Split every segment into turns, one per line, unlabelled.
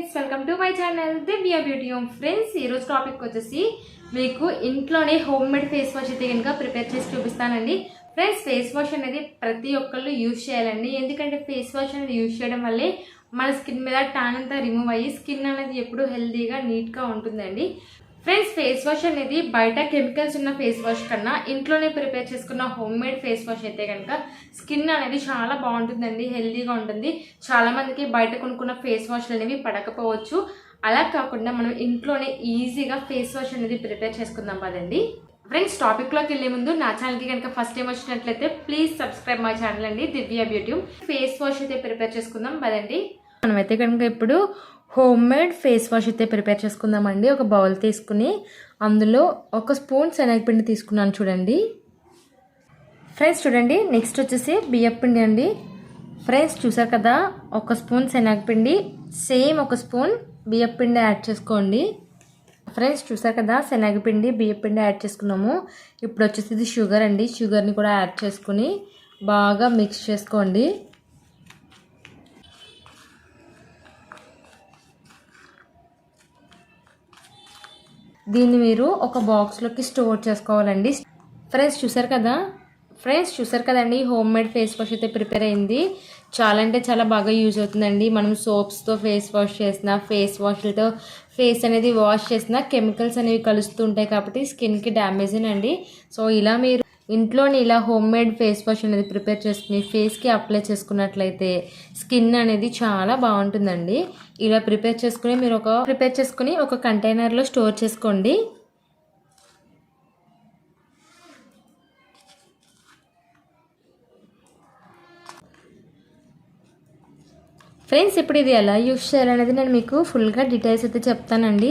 Friends welcome to my channel Divya beauty home. Friends ఈరోజు topic వచ్చేసి మీకు ఇంట్లోనే హోమ్ మేడ్ ఫేస్ వాష్ అయితే కనుక ప్రిపేర్ చేసి చూపిస్తానండి. ఫ్రెండ్స్ ఫేస్ వాష్ అనేది ప్రతి ఒక్కళ్ళు యూజ్ చేయాలండి. ఎందుకంటే ఫేస్ వాష్ అనేది యూజ్ చేయడం వల్లే మన స్కిన్ మీద టాన్ అంతా రిమూవ్ అయ్యి స్కిన్ అనేది ఎప్పుడు హెల్తీగా నీట్గా ఉంటుందండి. ఫ్రెండ్స్ ఫేస్ వాష్ అనేది బయట కెమికల్స్ ఉన్న ఫేస్ వాష్ కన్నా ఇంట్లోనే ప్రిపేర్ చేసుకున్న హోమ్ మేడ్ ఫేస్ వాష్ అయితే కనుక స్కిన్ అనేది చాలా బాగుంటుందండి హెల్దీగా ఉంటుంది. చాలామందికి బయట కొనుక్కున్న ఫేస్ వాష్లు అనేవి పడకపోవచ్చు. అలా కాకుండా మనం ఇంట్లోనే ఈజీగా ఫేస్ వాష్ అనేది ప్రిపేర్ చేసుకుందాం పదండి. ఫ్రెండ్స్ టాపిక్లోకి వెళ్ళే ముందు నా ఛానల్కి కనుక ఫస్ట్ టైం వచ్చినట్లయితే ప్లీజ్ సబ్స్క్రైబ్ మై ఛానల్ అండి. దివ్య బ్యూటీ. ఫేస్ వాష్ అయితే ప్రిపేర్ చేసుకుందాం పదండి. మనమైతే కనుక ఇప్పుడు హోమ్ మేడ్ ఫేస్ వాష్ అయితే ప్రిపేర్ చేసుకుందామండి. ఒక బౌల్ తీసుకుని అందులో ఒక స్పూన్ శనగపిండి తీసుకున్నాను చూడండి. ఫ్రెండ్స్ చూడండి నెక్స్ట్ వచ్చేసి బియ్యపిండి అండి. ఫ్రెండ్స్ చూసారు కదా ఒక స్పూన్ శనగపిండి సేమ్ ఒక స్పూన్ బియ్యపిండి యాడ్ చేసుకోండి. ఫ్రెండ్స్ చూసారు కదా శనగపిండి బియ్యపిండి యాడ్ చేసుకున్నాము. ఇప్పుడు వచ్చేసి ఇది షుగర్ అండి షుగర్ని కూడా యాడ్ చేసుకుని బాగా మిక్స్ చేసుకోండి. దీన్ని మీరు ఒక బాక్స్లోకి స్టోర్ చేసుకోవాలండి. ఫ్రెండ్స్ చూసారు కదా? ఫ్రెండ్స్ చూసారు కదండి? హోమ్ మేడ్ ఫేస్ వాష్ అయితే ప్రిపేర్ అయింది. చాలా అంటే చాలా బాగా యూజ్ అవుతుందండి. మనం సోప్స్తో ఫేస్ వాష్ చేసిన ఫేస్ వాష్లతో ఫేస్ అనేది వాష్ చేసిన కెమికల్స్ అనేవి కలుస్తూ ఉంటాయి కాబట్టి స్కిన్కి డ్యామేజ్ అండి. సో ఇలా మీరు ఇంట్లోని ఇలా హోమ్ మేడ్ ఫేస్ వాష్ అనేది ప్రిపేర్ చేసుకుని ఫేస్కి అప్లై చేసుకున్నట్లయితే స్కిన్ అనేది చాలా బాగుంటుందండి. ఇలా ప్రిపేర్ చేసుకుని మీరు ఒక ప్రిపేర్ చేసుకుని ఒక కంటైనర్లో స్టోర్ చేసుకోండి. ఫ్రెండ్స్ ఇప్పుడు ఇది ఎలా యూస్ చేయాలనేది నేను మీకు ఫుల్గా డీటెయిల్స్ అయితే చెప్తానండి.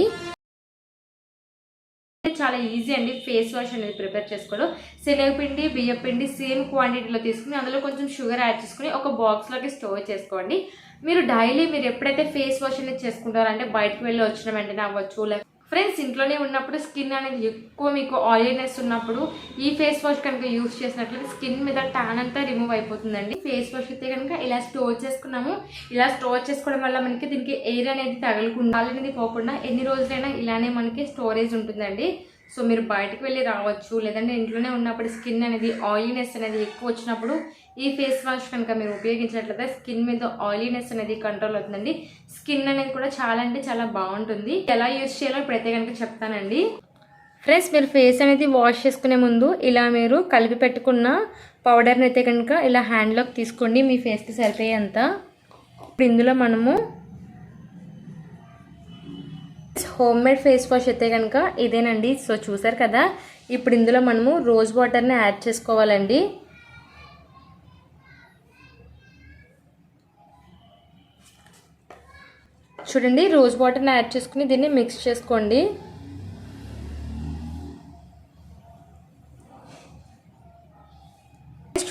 చాలా ఈజీ అండి. ఫేస్ వాష్ అనేది ప్రిపేర్ చేసుకోవడం. శనగపిండి బియ్యపిండి సేమ్ క్వాంటిటీలో తీసుకుని అందులో కొంచెం షుగర్ యాడ్ చేసుకుని ఒక బాక్స్లోకి స్టోర్ చేసుకోండి. మీరు డైలీ మీరు ఎప్పుడైతే ఫేస్ వాష్ అనేది చేసుకుంటారో అంటే బయటకు వెళ్ళి వచ్చిన వెంటనే అవ్వచ్చు ఫ్రెండ్స్ ఇంట్లోనే ఉన్నప్పుడు స్కిన్ అనేది ఎక్కువ మీకు ఆయిలీనెస్ ఉన్నప్పుడు ఈ ఫేస్ వాష్ కనుక యూస్ చేసినట్లయితే స్కిన్ మీద ట్యాన్ అంతా రిమూవ్ అయిపోతుందండి. ఫేస్ వాష్ అయితే కనుక ఇలా స్టోర్ చేసుకున్నాము. ఇలా స్టోర్ చేసుకోవడం వల్ల మనకి దీనికి ఎయిర్ అనేది తగలకుండా అనేది పోకుండా ఎన్ని రోజులైనా ఇలానే మనకి స్టోరేజ్ ఉంటుందండి. సో మీరు బయటకు వెళ్ళి రావచ్చు లేదంటే ఇంట్లోనే ఉన్నప్పుడు స్కిన్ అనేది ఆయిలీనెస్ అనేది ఎక్కువ వచ్చినప్పుడు ఈ ఫేస్ వాష్ కనుక మీరు ఉపయోగించినట్లయితే స్కిన్ మీద ఆయిలీనెస్ అనేది కంట్రోల్ అవుతుందండి. స్కిన్ అనేది కూడా చాలా అంటే చాలా బాగుంటుంది. ఎలా యూజ్ చేయాలో ఇప్పుడైతే కనుక చెప్తానండి. ఫ్రెండ్స్ మీరు ఫేస్ అనేది వాష్ చేసుకునే ముందు ఇలా మీరు కలిపి పెట్టుకున్న పౌడర్ని అయితే కనుక ఇలా హ్యాండ్లోకి తీసుకోండి. మీ ఫేస్కి సరిపోయేంత. ఇప్పుడు ఇందులో మనము హోమ్ మేడ్ ఫేస్ వాష్ అయితే కనుక ఇదేనండి. సో చూసారు కదా ఇప్పుడు ఇందులో మనము రోజ్ వాటర్ని యాడ్ చేసుకోవాలండి. చూడండి రోజ్ వాటర్ని యాడ్ చేసుకుని దీన్ని మిక్స్ చేసుకోండి.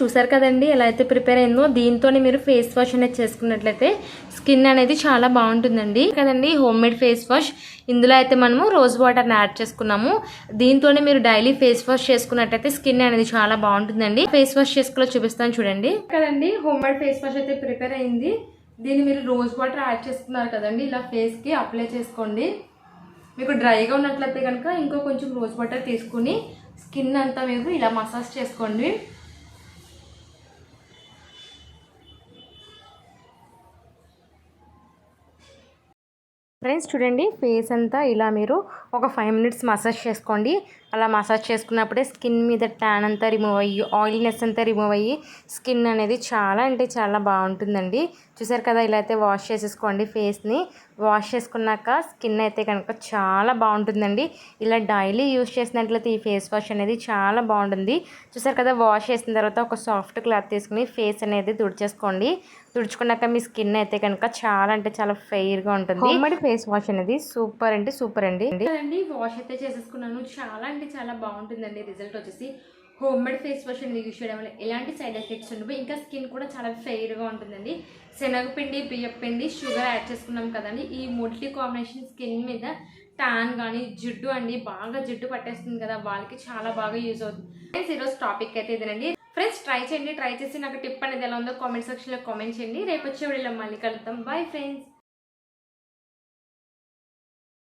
చూసారు కదండి ఎలా అయితే ప్రిపేర్ అయిందో దీంతోనే మీరు ఫేస్ వాష్ అనేది చేసుకున్నట్లయితే స్కిన్ అనేది చాలా బాగుంటుందండి. కదండి హోమ్ మేడ్ ఫేస్ వాష్. ఇందులో అయితే మనము రోజ్ వాటర్ని యాడ్ చేసుకున్నాము. దీంతోనే మీరు డైలీ ఫేస్ వాష్ చేసుకున్నట్లయితే స్కిన్ అనేది చాలా బాగుంటుందండి. ఫేస్ వాష్ చేసుకోలో చూపిస్తాను చూడండి. కదండి హోమ్ మేడ్ ఫేస్ వాష్ అయితే ప్రిపేర్ అయింది. దీన్ని మీరు రోజ్ వాటర్ యాడ్ చేసుకున్నారు కదండి ఇలా ఫేస్కి అప్లై చేసుకోండి. మీకు డ్రైగా ఉన్నట్లయితే కనుక ఇంకో కొంచెం రోజ్ వాటర్ తీసుకుని స్కిన్ అంతా మీరు ఇలా మసాజ్ చేసుకోండి. ఫ్రెండ్స్ చూడండి ఫేస్ అంతా ఇలా మీరు ఒక ఫైవ్ మినిట్స్ మసాజ్ చేసుకోండి. అలా మసాజ్ చేసుకున్నప్పుడే స్కిన్ మీద ట్యాన్ అంతా రిమూవ్ అయ్యి ఆయిల్నెస్ అంతా రిమూవ్ అయ్యి స్కిన్ అనేది చాలా అంటే చాలా బాగుంటుందండి. చూసారు కదా ఇలా అయితే వాష్ చేసేసుకోండి ఫేస్ని వాష్ చేసుకున్నాక స్కిన్ అయితే కనుక చాలా బాగుంటుందండి. ఇలా డైలీ యూస్ చేసినట్లయితే ఈ ఫేస్ వాష్ అనేది చాలా బాగుంటుంది. చూసారు కదా వాష్ చేసిన తర్వాత ఒక సాఫ్ట్ క్లాత్ తీసుకుని ఫేస్ అనేది తుడిచేసుకోండి. తుడుచుకున్నాక మీ స్కిన్ అయితే కనుక చాలా అంటే చాలా ఫెయిర్గా ఉంటుంది. హోమ్మడి ఫేస్ వాష్ అనేది సూపర్ అంటే సూపర్ అండి. అండి వాష్ అయితే చేసేసుకున్నాను. చాలా అంటే చాలా బాగుంటుందండి. రిజల్ట్ వచ్చేసి హోమ్ మేడ్ ఫేస్ వాష్ అనేది యూజ్ చేయడం వల్ల ఎలాంటి సైడ్ ఎఫెక్ట్స్ ఉండవు. ఇంకా స్కిన్ కూడా చాలా ఫెయిర్గా ఉంటుందండి. శనగపిండి బియ్యపిండి షుగర్ యాడ్ చేసుకున్నాం కదండి. ఈ మొట్టి కాంబినేషన్ స్కిన్ మీద ట్యాన్ కానీ జిడ్డు అండి బాగా జిడ్డు పట్టేస్తుంది కదా. వాళ్ళకి చాలా బాగా యూజ్ అవుతుంది. ఫ్రెండ్స్ ఈరోజు టాపిక్ అయితే ఇదేనండి. ఫ్రెండ్స్ ట్రై చేయండి. ట్రై చేసి నాకు టిప్ అనేది ఎలా ఉందో కామెంట్ సెక్షన్లో కామెంట్ చేయండి. రేపు వచ్చే వీడియోలో మళ్ళీ కలుద్దాం. Bye friends.